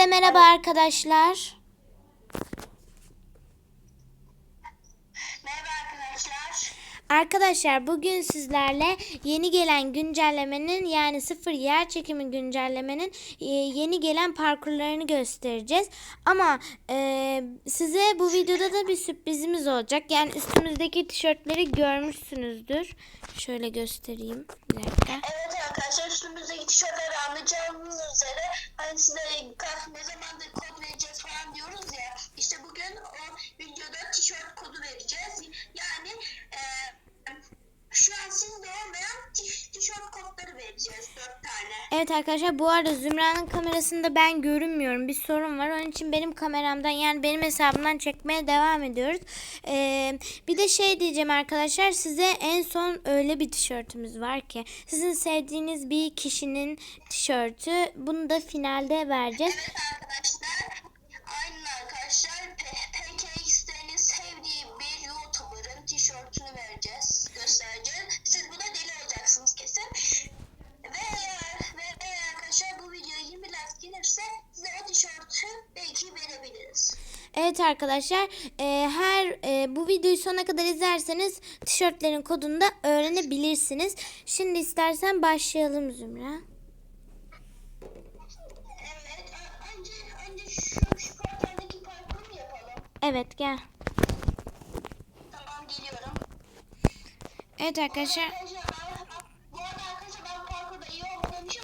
Hepinize merhaba arkadaşlar. Merhaba arkadaşlar. Arkadaşlar bugün sizlerle yeni gelen güncellemenin yani sıfır yer çekimi güncellemenin e, yeni gelen parkurlarını göstereceğiz. Ama e, size bu videoda da bir sürprizimiz olacak. Yani üstümüzdeki tişörtleri görmüşsünüzdür. Şöyle göstereyim. Bir dakika. Evet arkadaşlar üstümüzdeki tişörtleri anlayacağınız üzere hani size ne zamandır kod vereceğiz falan diyoruz ya. İşte bugün o videoda tişört kodu vereceğiz. Yani e, şu an sizde olmayan ti- tişört kodları vereceğiz. Dört tane. Evet arkadaşlar bu arada Zümra'nın kamerasında ben görünmüyorum. Bir sorun var. Onun için benim kameramdan yani benim hesabımdan çekmeye devam ediyoruz. Ee, bir de şey diyeceğim arkadaşlar size en son öyle bir tişörtümüz var ki sizin sevdiğiniz bir kişinin tişörtü. Bunu da finalde vereceğiz. Evet arkadaşlar. Aynen arkadaşlar. PKX'lerin sevdiği bir YouTuber'ın tişörtünü vereceğiz. Göstereceğiz. Siz buna deli olacaksınız kesin. Ve, ve, ve arkadaşlar bu videoya 20 like gelirse size o tişörtü belki verebiliriz. Evet arkadaşlar e, her e, bu videoyu sona kadar izlerseniz tişörtlerin kodunu da öğrenebilirsiniz. Şimdi istersen başlayalım Zümra. Evet. Önce, önce şu, şu yapalım? Evet gel. Tamam geliyorum. Evet arkadaşlar. Arkadaşlar ben, bu arada arkadaşlar ben parkurda iyi olmadığım için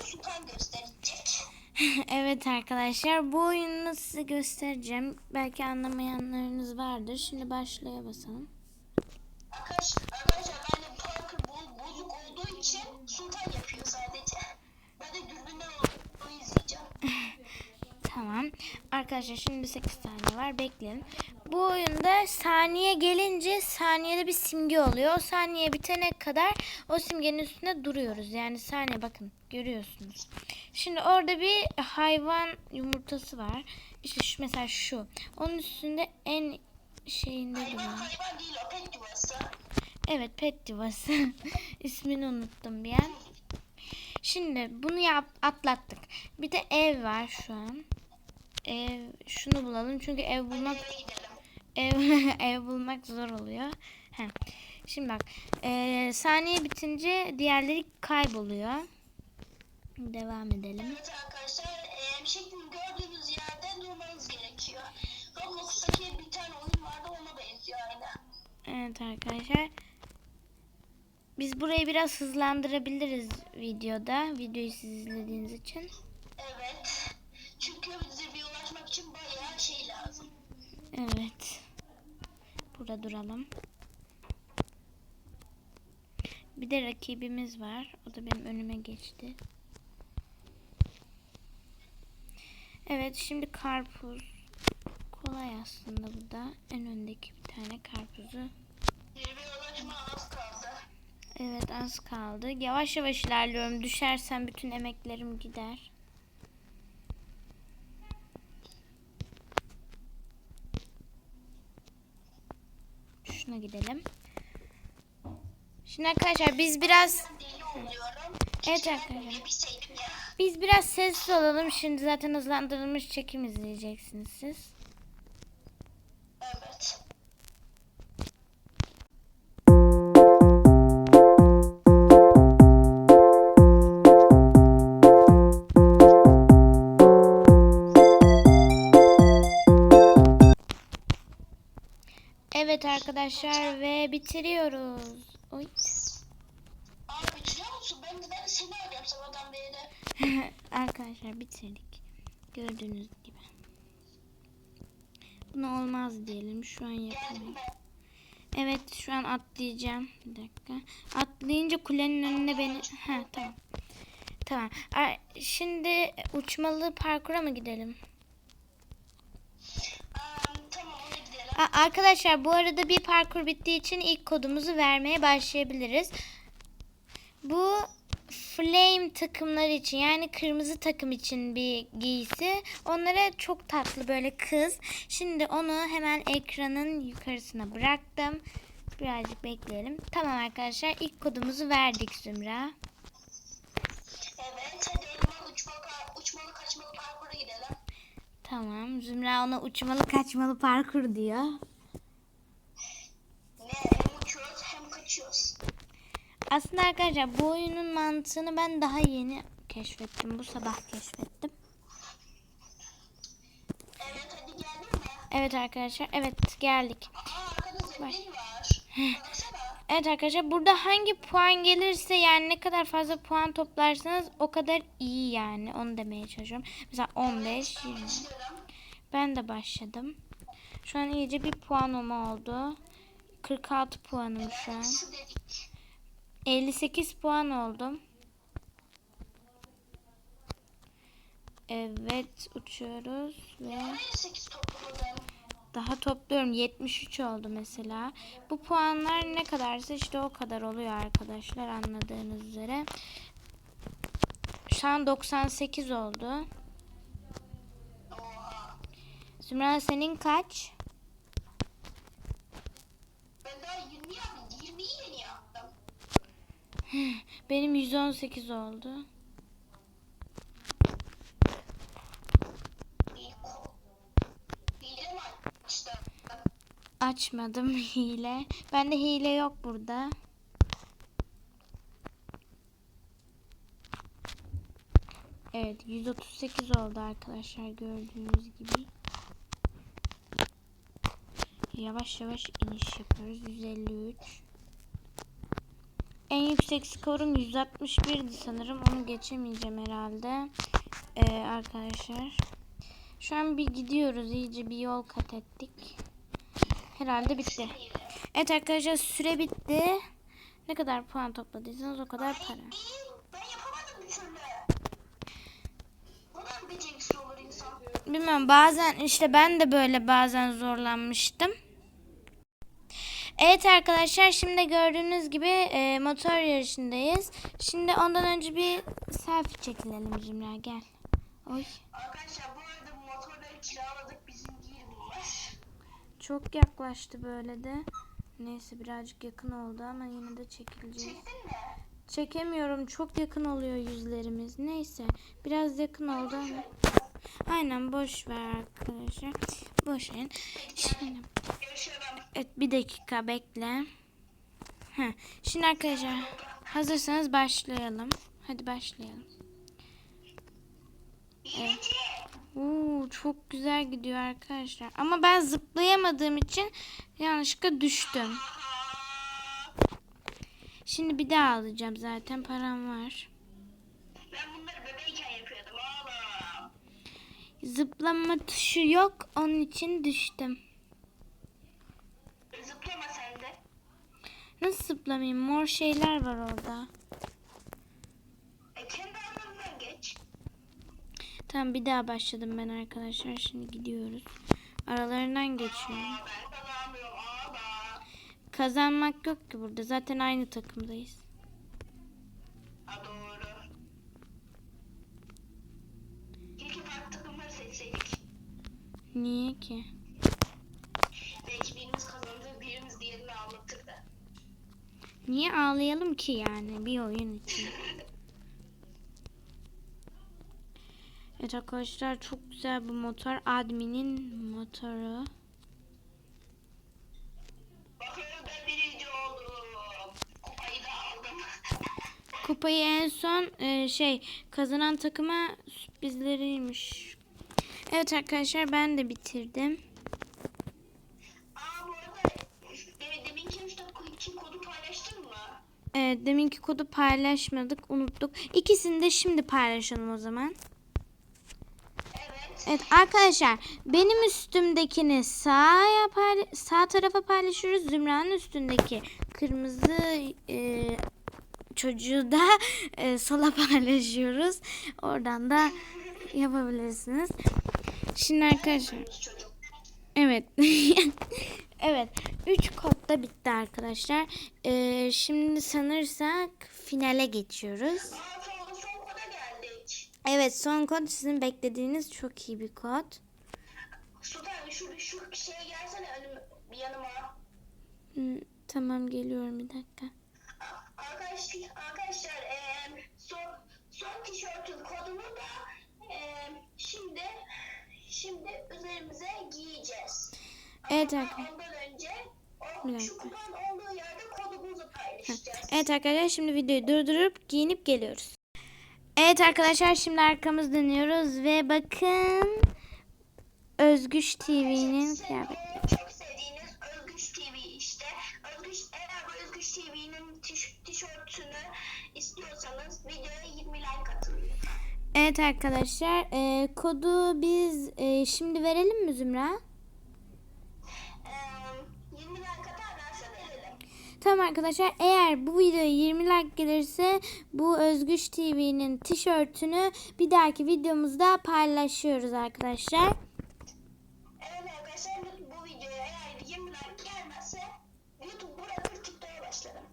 Sultan gösterecek. evet arkadaşlar bu oyunu size göstereceğim. Belki anlamayanlarınız vardır. Şimdi başlaya basalım. Arkadaş, arkadaşlar ben de parkur bo- bozuk olduğu için sultan yapıyor sadece. Ben de dürbünden onu izleyeceğim. Tamam. Arkadaşlar şimdi 8 saniye var. Bekleyin. Bu oyunda saniye gelince saniyede bir simge oluyor. O saniye bitene kadar o simgenin üstünde duruyoruz. Yani saniye bakın görüyorsunuz. Şimdi orada bir hayvan yumurtası var. İşte şu mesela şu. Onun üstünde en şeyinde Hayvan duruyor. hayvan değil o pet yuvası. Evet pet yuvası. İsmini unuttum bir an. Şimdi bunu yap, atlattık. Bir de ev var şu an. Ev şunu bulalım çünkü ev bulmak. Ev ev bulmak zor oluyor. Heh. Şimdi bak eee, saniye bitince diğerleri kayboluyor. Devam edelim. Evet arkadaşlar e, şekilde gördüğünüz yerde durmanız gerekiyor. Roblox'taki bir tane oyun vardı ona benziyor aynı. Evet arkadaşlar. Biz burayı biraz hızlandırabiliriz videoda. Videoyu siz izlediğiniz için. Evet. Çünkü zirveye ulaşmak için bayağı şey lazım. Evet. Burada duralım. Bir de rakibimiz var. O da benim önüme geçti. Evet şimdi karpuz. Kolay aslında bu da. En öndeki bir tane karpuzu. Evet az kaldı. Yavaş yavaş ilerliyorum. Düşersem bütün emeklerim gider. Şuna gidelim. Şimdi arkadaşlar biz biraz. Evet arkadaşlar. biz biraz sessiz olalım. Şimdi zaten hızlandırılmış çekim izleyeceksiniz siz. Evet arkadaşlar ve bitiriyoruz. Oy. Abi bitiriyor musun? Ben de, ben de seni arıyorum sabahtan beri. Arkadaşlar bitirdik. Gördüğünüz gibi. Buna olmaz diyelim. Şu an ben. Evet şu an atlayacağım. Bir dakika. Atlayınca kulenin önüne beni... Ha tamam. Tamam. Şimdi uçmalı parkura mı gidelim? Aa, tamam ona gidelim. A- Arkadaşlar bu arada bir parkur bittiği için ilk kodumuzu vermeye başlayabiliriz. Bu flame takımlar için yani kırmızı takım için bir giysi. Onlara çok tatlı böyle kız. Şimdi onu hemen ekranın yukarısına bıraktım. Birazcık bekleyelim. Tamam arkadaşlar ilk kodumuzu verdik Zümra. Tamam. Zümra ona uçmalı kaçmalı parkur diyor. Ne hem uçuyoruz hem kaçıyoruz. Aslında arkadaşlar bu oyunun mantığını ben daha yeni keşfettim. Bu sabah keşfettim. Evet hadi geldin mi? Evet arkadaşlar. Evet geldik. Aa zemin var. Evet arkadaşlar burada hangi puan gelirse yani ne kadar fazla puan toplarsanız o kadar iyi yani. Onu demeye çalışıyorum. Mesela 15, 20. Başlıyorum. Ben de başladım. Şu an iyice bir puanım oldu. 46 puanım şu an. Şu dedik. 58 puan oldum. Evet uçuyoruz ve Nereye 8 toplamadın? Daha topluyorum 73 oldu mesela. Bu puanlar ne kadarsa işte o kadar oluyor arkadaşlar anladığınız üzere. Şu an 98 oldu. Zümra senin kaç? Ben daha 20 yaptım. 20'yi yeni yaptım. Benim 118 oldu. İyi ko. Hile mi açtın? Açmadım hile. Bende hile yok burada. Evet 138 oldu arkadaşlar gördüğünüz gibi. Yavaş yavaş iniş yapıyoruz. 153. En yüksek skorum 161'di sanırım. Onu geçemeyeceğim herhalde. Ee, arkadaşlar. Şu an bir gidiyoruz. iyice bir yol kat ettik. Herhalde bitti. Evet arkadaşlar süre bitti. Ne kadar puan topladıysanız o kadar para. Bilmiyorum bazen işte ben de böyle bazen zorlanmıştım. Evet arkadaşlar şimdi gördüğünüz gibi e, motor yarışındayız. Şimdi ondan önce bir selfie çekilelim Zümra gel. Oy Arkadaşlar çok yaklaştı böyle de. Neyse birazcık yakın oldu ama yine de çekileceğiz. Çektin mi? Çekemiyorum çok yakın oluyor yüzlerimiz. Neyse biraz yakın oldu ama. Aynen boş ver arkadaşlar. Boş verin. Şimdi. Evet bir dakika bekle. Heh, Şimdi arkadaşlar hazırsanız başlayalım. Hadi başlayalım. İyice. Oo, çok güzel gidiyor arkadaşlar. Ama ben zıplayamadığım için yanlışlıkla düştüm. Şimdi bir daha alacağım zaten param var. Ben bunları bebeğken yapıyordum oğlum. Zıplama tuşu yok onun için düştüm. Zıplama sen de. Nasıl zıplamayayım? Mor şeyler var orada. E kendi aralarından geç. Tamam bir daha başladım ben arkadaşlar. Şimdi gidiyoruz. Aralarından geçiyorum. Kazanmak yok ki burada. Zaten aynı takımdayız. Niye ki? Niye ağlayalım ki yani bir oyun için? Evet arkadaşlar çok güzel bu motor. Admin'in motoru. Bakıyorum ben birinci oldum. Kupayı da aldım. Kupayı en son e, şey kazanan takıma sürprizleriymiş. Evet arkadaşlar ben de bitirdim. Aa bu arada de, deminki 3 dakika için kodu paylaştın mı? Evet deminki kodu paylaşmadık unuttuk. İkisini de şimdi paylaşalım o zaman. Evet. Arkadaşlar benim üstümdekini payla- sağ tarafa paylaşıyoruz. Zümra'nın üstündeki kırmızı e, çocuğu da e, sola paylaşıyoruz. Oradan da yapabilirsiniz. Şimdi arkadaşlar evet evet 3 kod da bitti arkadaşlar. E, şimdi sanırsak finale geçiyoruz. Aa tamam son koda geldik. Evet son kod sizin beklediğiniz çok iyi bir kod. Sultan şu, şu şeye gelsene önüm, yanıma. Hmm, Tamam geliyorum bir dakika. Arkadaş, arkadaşlar eee son, son tişörtün kodunu da eee şimdi şimdi üzerimize giyeceğiz. Evet arkadaşlar. ondan önce o şu kupanın olduğu yerde kodumuzu paylaşacağız. Evet arkadaşlar şimdi videoyu durdurup giyinip geliyoruz. Evet arkadaşlar şimdi arkamız dönüyoruz ve bakın Özgüç TV'nin o çok sevdiğiniz Özgüç TV işte. Özgüç, eğer Özgüç TV'nin tiş- tişörtünü istiyorsanız videoya 20 like atın. Evet arkadaşlar e, kodu biz e, şimdi verelim mi Zümra? Ee, 20 like atarlarsa verelim. Tamam arkadaşlar eğer bu videoya 20 like gelirse bu Özgüç TV'nin tişörtünü bir dahaki videomuzda paylaşıyoruz arkadaşlar. Evet arkadaşlar bu videoya eğer 20 like gelmezse YouTube bırakır TikTok'a başlarım.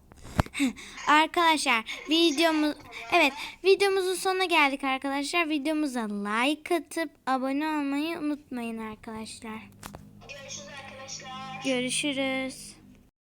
Arkadaşlar videomuz evet videomuzun sonuna geldik arkadaşlar. Videomuza like atıp abone olmayı unutmayın arkadaşlar. Görüşürüz arkadaşlar. Görüşürüz.